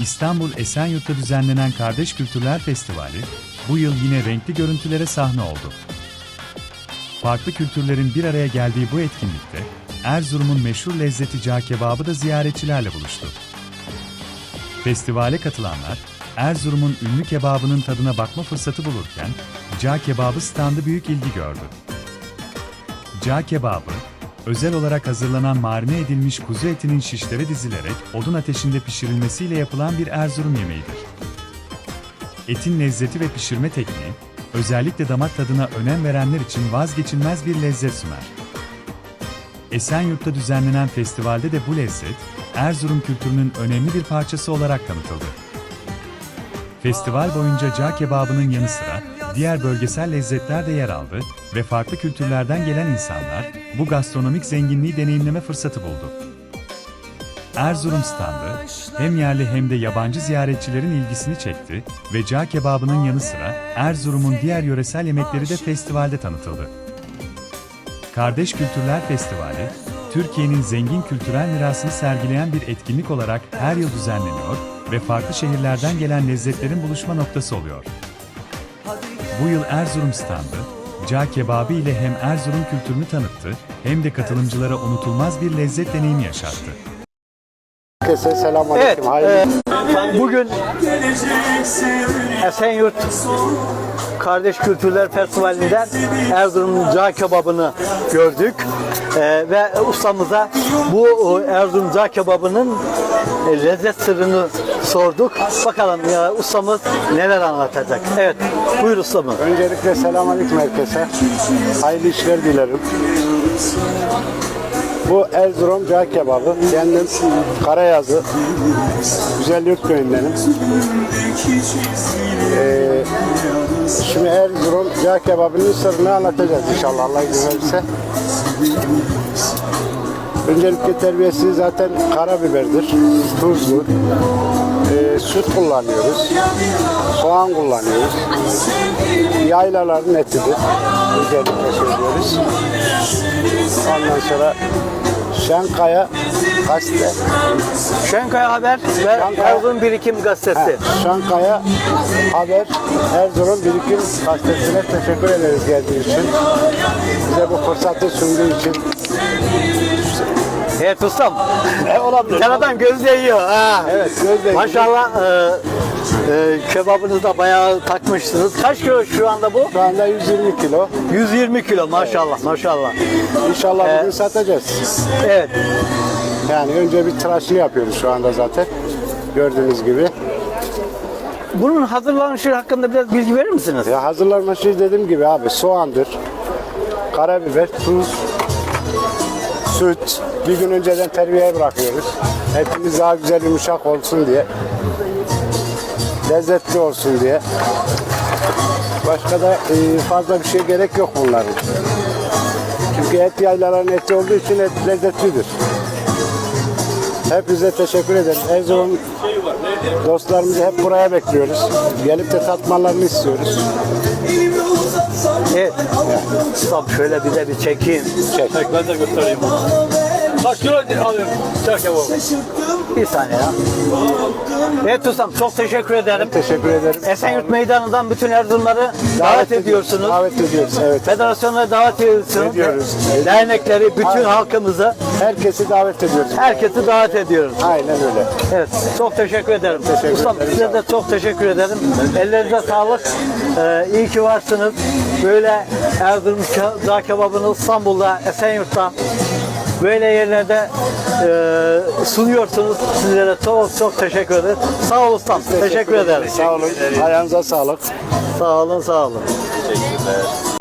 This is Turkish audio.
İstanbul Esenyurt'ta düzenlenen Kardeş Kültürler Festivali, bu yıl yine renkli görüntülere sahne oldu. Farklı kültürlerin bir araya geldiği bu etkinlikte, Erzurum'un meşhur lezzeti cağ kebabı da ziyaretçilerle buluştu. Festivale katılanlar, Erzurum'un ünlü kebabının tadına bakma fırsatı bulurken, cağ kebabı standı büyük ilgi gördü. Cağ kebabı, özel olarak hazırlanan marine edilmiş kuzu etinin şişlere dizilerek odun ateşinde pişirilmesiyle yapılan bir Erzurum yemeğidir. Etin lezzeti ve pişirme tekniği, özellikle damak tadına önem verenler için vazgeçilmez bir lezzet sunar. Esenyurt'ta düzenlenen festivalde de bu lezzet, Erzurum kültürünün önemli bir parçası olarak tanıtıldı. Festival boyunca cağ kebabının yanı sıra diğer bölgesel lezzetler de yer aldı ve farklı kültürlerden gelen insanlar bu gastronomik zenginliği deneyimleme fırsatı buldu. Erzurum standı hem yerli hem de yabancı ziyaretçilerin ilgisini çekti ve cağ kebabının yanı sıra Erzurum'un diğer yöresel yemekleri de festivalde tanıtıldı. Kardeş Kültürler Festivali, Türkiye'nin zengin kültürel mirasını sergileyen bir etkinlik olarak her yıl düzenleniyor ve farklı şehirlerden gelen lezzetlerin buluşma noktası oluyor. Bu yıl Erzurum standı, cağ kebabı ile hem Erzurum kültürünü tanıttı hem de katılımcılara unutulmaz bir lezzet deneyimi yaşattı. Herkese selam Evet, aleyküm. Hayırlı e, bugün Esenyurt Kardeş Kültürler Festivali'nden Erzurum cağ kebabını gördük. E, ve ustamıza bu e, Erzurum cağ kebabının lezzet sırrını sorduk. Bakalım ya ustamız neler anlatacak. Evet, buyur ustamız. Öncelikle selam aleyküm herkese. Hayırlı işler dilerim. Bu Erzurum cağ kebabı. Kendim Karayazı, Güzelyurt köyündenim. Ee, şimdi Erzurum cağ kebabının sırrını anlatacağız inşallah Allah izin verirse. Öncelikle terbiyesi zaten karabiberdir, tuzlu, ee, süt kullanıyoruz, soğan kullanıyoruz, yaylaların etidir, özellikle söylüyoruz. Ondan sonra Şenkaya gazete, Şenkaya Haber ve Şenkaya- Erzurum Birikim Gazetesi. Şankaya Haber Erzurum Birikim Gazetesi'ne teşekkür ederiz geldiği için. Bize bu fırsatı sunduğu için. Evet ustam. E, olabilir. Sen adam göz değiyor. Ha. Evet, göz değiyor. Maşallah e, e, kebabınızı da bayağı takmışsınız. Kaç kilo şu anda bu? Şu anda 120 kilo. 120 kilo maşallah maşallah. İnşallah Ee, bugün satacağız. Evet. Yani önce bir tıraşını yapıyoruz şu anda zaten. Gördüğünüz gibi. Bunun hazırlanışı hakkında biraz bilgi verir misiniz? Ya hazırlanma şey dediğim gibi abi soğandır, karabiber, tuz, süt. Bir gün önceden terbiyeye bırakıyoruz. Etimiz daha güzel yumuşak olsun diye. Lezzetli olsun diye. Başka da e, fazla bir şey gerek yok bunların. Çünkü et yaylaların eti olduğu için et lezzetlidir. Hepinize teşekkür ederim. Erzurum dostlarımızı hep buraya bekliyoruz. Gelip de tatmalarını istiyoruz. Evet. Ustam şöyle bize bir çekeyim. Çek. Ben de göstereyim. Kaç kilo? Çak kebabı. Bir saniye ya. Evet ustam çok teşekkür ederim. Teşekkür ederim. Esenyurt Meydanı'ndan bütün Erzurumları davet ediyorsunuz. Davet ediyoruz. Evet. Federasyona davet ediyorsunuz. Ediyoruz. Dernekleri, bütün Aynen. halkımızı, Herkesi davet ediyoruz. herkesi davet ediyoruz. Aynen öyle. Evet, çok teşekkür ederim. Teşekkür Ustam ederim, size de çok teşekkür ederim. Ellerinize sağlık. Ee, iyi ki varsınız. Böyle Erzurum ke- dağ kebabını İstanbul'da, Esenyurt'ta böyle yerlerde e, sunuyorsunuz. Sizlere çok çok teşekkür ederim. Sağ olun ustam. Teşekkür, ederim. Sağ olun. Ayağınıza sağlık. Sağ olun, sağ olun. Teşekkürler.